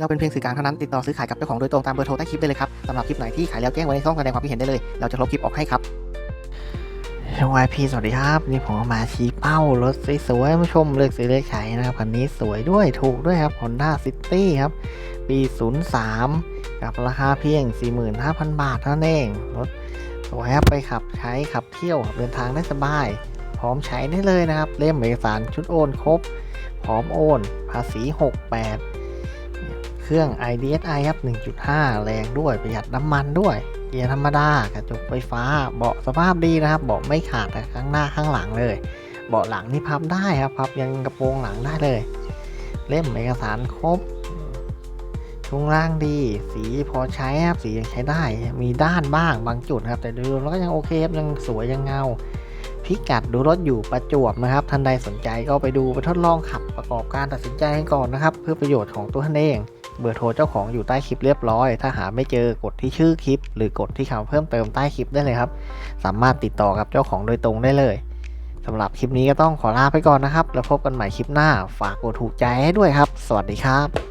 เราเป็นเพียงสื่อกลางเท่านั้นติดต่อซื้อขายกับเจ้าของโดยตรงตามเบอร์โทรใต้คลิปได้เลยครับสำหรับคลิปไหนที่ขายแล้วแจ้งไว้ในช่องแสดงความคิดเห็นได้เลยเราจะลบคลิปออกให้ครับ YP สวัสดีครับนี่ผมมาชี้เป้ารถสวยๆมาชมเลือกซื้อเลือกขายนะครับคันนี้สวยด้วยถูกด้วยครับ Honda City ครับ ปี 03 กับราคาเพียง 45,000 บาทเท่านั้นเองรถสวยครับไปขับใช้ขับเที่ยวขับเดินทางได้สบาย พร้อมใช้ได้เลยนะครับ เล่มเอกสารชุดโอนครบ พร้อมโอน ภาษี 68 รื่อง IDSI ครับ 1.5 แรงด้วยประหยัดน้ำมันด้วย เกียร์ธรรมดากระจกไฟฟ้า เบาะสภาพดีนะครับ เบาะไม่ขาดข้างหน้าข้างหลังเลย เบาะหลังนี่พับได้ครับ พับยังกระโปรงหลังได้เลย เล่มเอกสารครบช่วงล่างดี สีพอใช้ครับ สียังใช้ได้ มีด้านบ้างบางจุดครับ แต่โดยรวมแล้วก็ยังโอเคครับ ยังสวยยังเงา พิกัดดูรถอยู่ประจวบนะครับ ท่านใดสนใจก็ไปดูไปทดลองขับประกอบการตัดสินใจกันก่อนนะครับ เพื่อประโยชน์ของตัวท่านเอง เบอร์โทรเจ้าของอยู่ใต้คลิปเรียบร้อย ถ้าหาไม่เจอกดที่ชื่อคลิป หรือกดที่คำเพิ่มเติมใต้คลิปได้เลยครับ สามารถติดต่อกับเจ้าของโดยตรงได้เลยสำหรับคลิปนี้ก็ต้องขอลาไปก่อนนะครับ แล้วพบกันใหม่คลิปหน้า ฝากกดถูกใจให้ด้วยครับ สวัสดีครับ